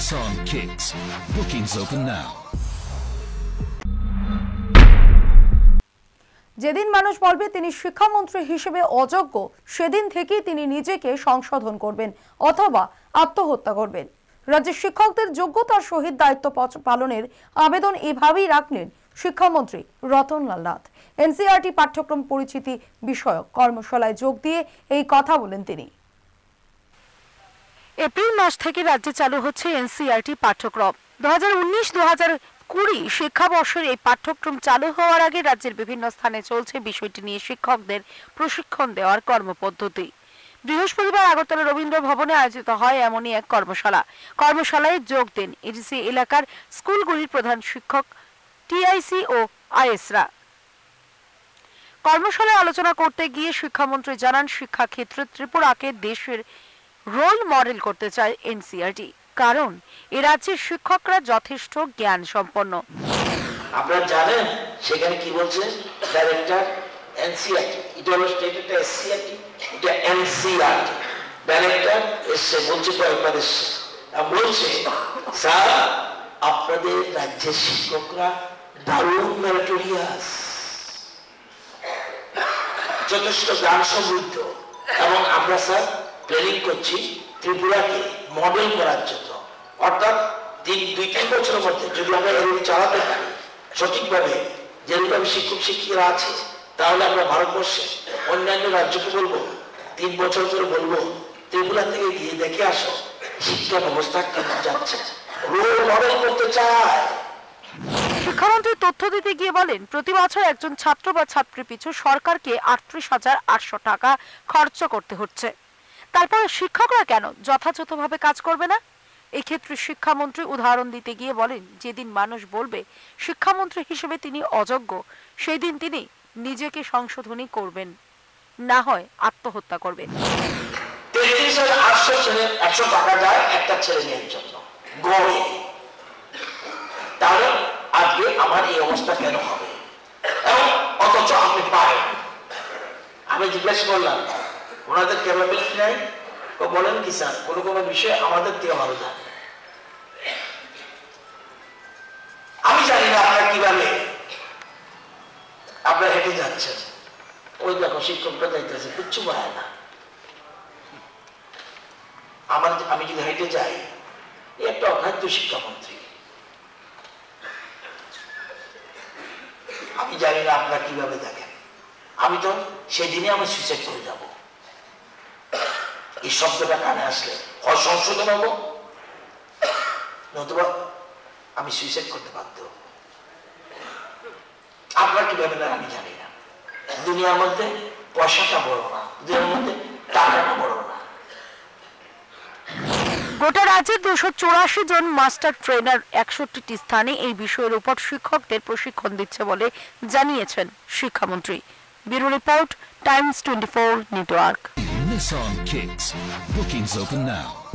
Nissan Kicks. Bookings open now. যেদিন মানুষ বলবে তিনি শিক্ষামন্ত্রী হিসেবে অযোগ্য, সেদিন থেকেই তিনি নিজেকে সংশোধন করবেন অথবা আত্মহত্যা করবেন রাজ্যের শিক্ষকদের যোগ্যতার সহিত দায়িত্ব পালনের আবেদন এভাবেই রাখলেন শিক্ষামন্ত্রী রতনলাল নাথ এনসিআরটি পাঠ্যক্রম পরিচিতি বিষয়ক কর্মশালায় যোগ দিয়ে এই কথা বলেন তিনি এপ্রিল মাস থেকে রাজ্যে চালু হচ্ছে এনসিআরটি পাঠ্যক্রম। দু হাজার শিক্ষাবর্ষের এই পাঠ্যক্রম চালু হওয়ার আগে রাজ্যের বিভিন্ন স্থানে চলছে বিষয়টি নিয়ে শিক্ষকদের প্রশিক্ষণ দেওয়ার কর্মপদ্ধতি। বৃহস্পতিবার আগরতলা রবীন্দ্র ভবনে আয়োজিত হয় এমনই এক কর্মশালা। কর্মশালায় যোগ দেন এডিসি এলাকার স্কুলগুলির প্রধান শিক্ষক, টিআইসি ও আইএসরা। কর্মশালায় আলোচনা করতে গিয়ে শিক্ষামন্ত্রী জানান, শিক্ষাক্ষেত্রে ত্রিপুরাকে দেশের রোল মডেল করতে চায় এনসিআরটি, কারণ এ রাজ্যের শিক্ষকরা যথেষ্ট জ্ঞান সম্পন্ন আপনারা জানেন সেখানে কি বলছে? ডাইরেক্টর এনসিআরটি এটা হলো স্টেট এটা এসসিআরটি এটা এনসিআরটি ডাইরেক্টর এসছে, বলছে কয়েকবার এসছে বলছে, স্যার, আপনাদের রাজ্যের শিক্ষকরা দারুণ মেরিটোরিয়াস যথেষ্ট জ্ঞান সমৃদ্ধ এবং আমরা, স্যার প্ল্যানিং করছি ত্রিপুরাকে মডেল করার জন্য। অর্থাৎ তিন দুই তিন বছরের মধ্যে যদি আমরা এরকম চালাতে পারি, সঠিকভাবে যেরকম শিক্ষক শিক্ষিকা আছে, তাহলে আমরা ভারতবর্ষে অন্যান্য রাজ্যকে বলব, তিন বছর ধরে বলব, ত্রিপুরা থেকে গিয়ে দেখে আসো, শিক্ষা ব্যবস্থা কেমন যাচ্ছে। রোল মডেল করতে চায়। শিক্ষামন্ত্রী তথ্য দিতে গিয়ে বলেন, প্রতি বছর একজন ছাত্র বা ছাত্রী পিছু সরকারকে আটত্রিশ হাজার আটশো টাকা খরচ করতে হচ্ছে। তারপরে শিক্ষকরা কেন যথাযথভাবে কাজ করবে না? এক্ষেত্রে শিক্ষামন্ত্রী উদাহরণ দিতে গিয়ে বলেন, যেদিন মানুষ বলবে শিক্ষামন্ত্রী হিসেবে তিনি অযোগ্য সেই দিন তিনি নিজেকে সংশোধনী করবেন। না হয় আত্মহত্যা করবেন। তেত্রিশ আমি জিজ্ঞেস করলাম ওনাদের ক্যাপাবিলিটি নাই? তো বলেন কি, স্যার, কোনো কোনো বিষয়ে আমাদের থেকে ভালো জানে আমি জানি না আপনারা কীভাবে আপনারা হেঁটে যাচ্ছেন। ওই দেখো, শিক্ষকটা যাইতেছে, কিচ্ছু বলায় না। আমার আমি যদি হেঁটে যাই একটা অখাদ্য শিক্ষামন্ত্রী। আমি জানি না আপনারা কীভাবে দেখেন। আমি তো সেদিনই আমি সুইসাইড করে যাব। এই শব্দটা কানে আসলে। হয় সংশোধন হব, নতুবা আমি সুইসাইড করতে বাধ্য। আপনারা কীভাবে না আমি জানি না। দুনিয়ার মধ্যে পয়সাটা বড় না, দুনিয়ার মধ্যে টাকাটা বড় না। গোটা রাজ্যে দুশো চৌরাশি জন মাস্টার ট্রেনার একষট্টিটি স্থানে এই বিষয়ের উপর শিক্ষকদের প্রশিক্ষণ দিচ্ছে বলে জানিয়েছেন শিক্ষামন্ত্রী। Bureau report, times twenty four, network. Nissan Kicks. Bookings open now.